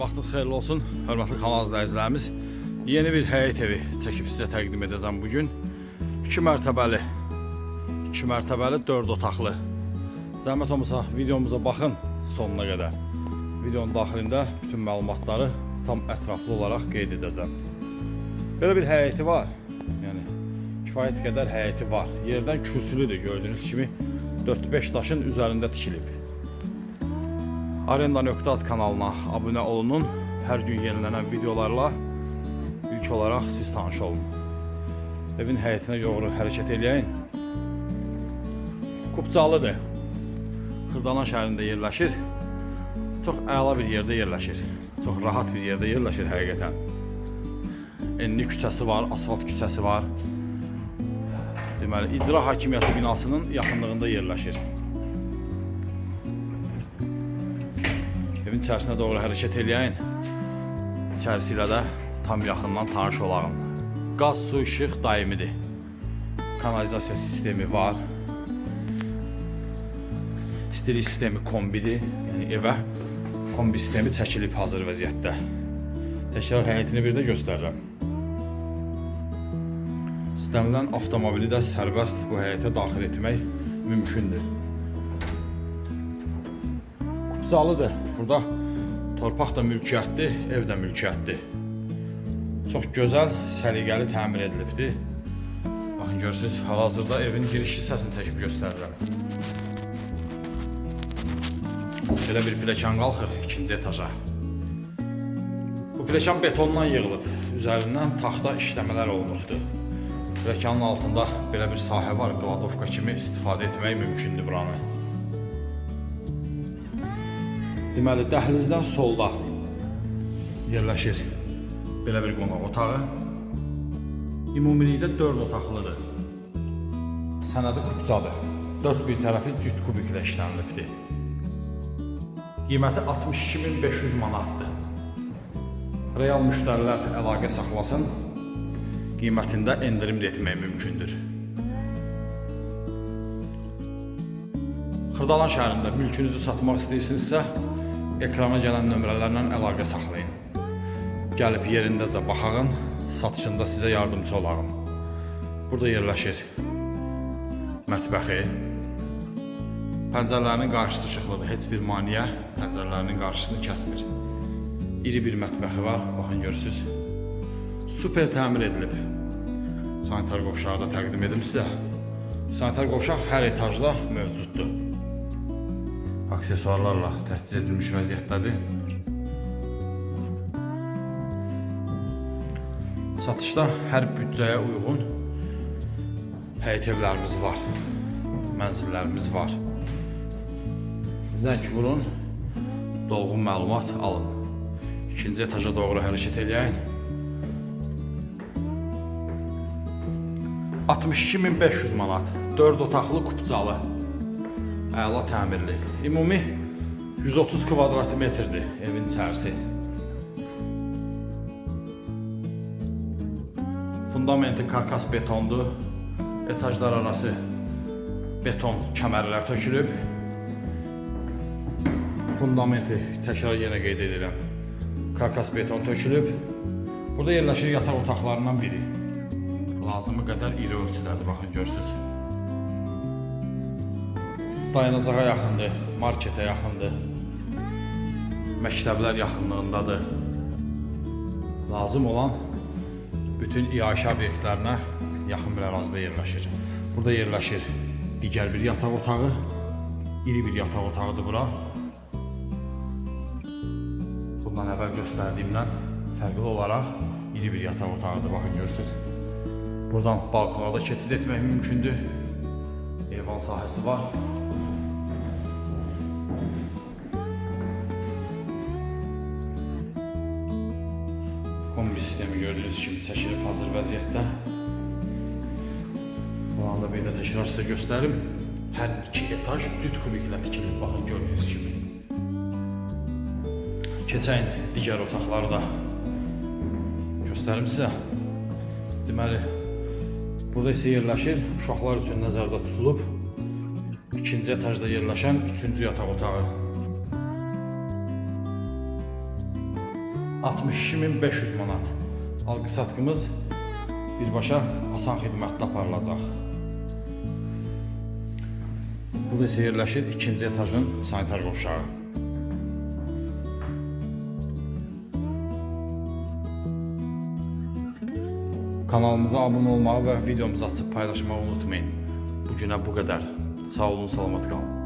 vaxtınız xeyirli olsun, hörmətli kanal izləyicilərimiz. Yeni bir həyət evi çəkib sizə təqdim edəcəm bu gün. 2 mərtəbəli, 2 mərtəbəli 4 otaqlı. Zəhmət olmasa videomuza baxın sonuna qədər. Videonun daxilində bütün məlumatları tam ətraflı olaraq qeyd edəcəm. Belə bir həyəti var. Yəni kifayət qədər həyəti var. Yerdən kürsülüdür gördüyünüz kimi 4-5 daşın üzərində tikilib. Arenda.az kanalına abunə olunun. Hər gün yenilənən videolarla ilk olaraq siz tanış olun. Evin həyətinə doğru hərəkət eləyəyin. Kupcalıdır. Xırdalan şəhərində yerləşir. Çox əla bir yerdə yerləşir. Çox rahat bir yerdə yerləşir həqiqətən. Enli küçəsi var, asfalt küçəsi var. Deməli, icra hakimiyyəti binasının yaxınlığında yerləşir. Evin içərisinə doğru hərəkət eləyəyin. İçərisi ilə də tam yaxından tanış olağın. Qaz, su, işıq daimidir. Kanalizasiya sistemi var. İstilik sistemi kombidir. Yəni evə kombi sistemi çəkilib hazır vəziyyətdə. Təkrar həyətini bir də göstərirəm. İstənilən avtomobili də sərbəst bu həyətə daxil etmək mümkündür. Kupcalıdır. Burada torpaq da mülkiyyətdir, ev də mülkiyyətdir. Çox gözəl, səliqəli təmir edilibdir. Baxın görürsüz, hal-hazırda evin giriş hissəsini çəkib göstərirəm. Belə bir pilləkən qalxır ikinci etaja. Bu pilləkən betondan yığılıb, üzərindən taxta işləmələr olunubdur. Pilləkənin altında belə bir sahə var, qladovka kimi istifadə etmək mümkündür buranı. Deməli, dəhlizdən solda yerləşir belə bir qonaq otağı. Ümumilikdə 4 otaqlıdır. Sənədi qıpcadır. 4 bir tərəfi cüt kubiklə işlənilibdir. Qiyməti 62500 manatdır. Real müştərilər əlaqə saxlasın. Qiymətində endirim də etmək mümkündür. Xırdalan şəhərində mülkünüzü satmaq istəyirsinizsə, ekrana gələn nömrələrlə əlaqə saxlayın. Gəlib yerindəcə baxağın, satışında sizə yardımcı olağım. Burada yerləşir mətbəxi. Pəncərələrinin qarşısı işıqlıdır. Heç bir maneə pəncərələrinin qarşısını kəsmir. İri bir mətbəxi var. Baxın görürsüz. Super təmir edilib. Sanitar qovşağı da təqdim edim sizə. Sanitar qovşaq hər etajda mövcuddur. Aksesuarlarla təchiz edilmiş vəziyyətdədir. Satışda hər büdcəyə uyğun həyət evlərimiz var. Mənzillərimiz var. Zəng vurun, dolğun məlumat alın. İkinci etaja doğru hərəkət eləyəyin. 62500 manat. 4 otaqlı kupcalı. Əla təmirli. Ümumi 130 kvadrat metrdir evin içərisi. Fundamenti karkas betondur. Etajlar arası beton kəmərlər tökülüb. Fundamenti təkrar yenə qeyd edirəm. Karkas beton tökülüb. Burada yerləşir yataq otaqlarından biri. Lazımı qədər iri ölçüdədir, baxın görürsüz. Dayanacağa yaxındır, marketə yaxındır. Məktəblər yaxınlığındadır. Lazım olan bütün iaşə obyektlərinə yaxın bir ərazidə yerləşir. Burada yerləşir digər bir yataq otağı, iri bir yataq otağıdır bura. Bundan əvvəl göstərdiyimdən fərqli olaraq iri bir yataq otağıdır, baxın görürsüz. Buradan balkona da keçid etmək mümkündür. Eyvan sahəsi var. Kombi sistemi gördüğünüz kimi çəkilib hazır vəziyyətdə. Buranı da də təkrar sizə göstərim. Hər iki etaj cüt kubiklə tikilib, baxın gördüyünüz kimi. Keçən digər otaqları da göstərim sizə. Deməli, burada isə yerləşir, uşaqlar üçün nəzərdə tutulub ikinci etajda yerləşən üçüncü yataq otağı. 62500 manat. Alqı satqımız birbaşa asan xidmətlə aparılacaq. Burada isə yerləşir ikinci etajın sanitar qovşağı. Kanalımıza abunə olmağı və videomuzu açıb paylaşmağı unutmayın. Bu günə bu qədər. Sağ olun, salamat qalın.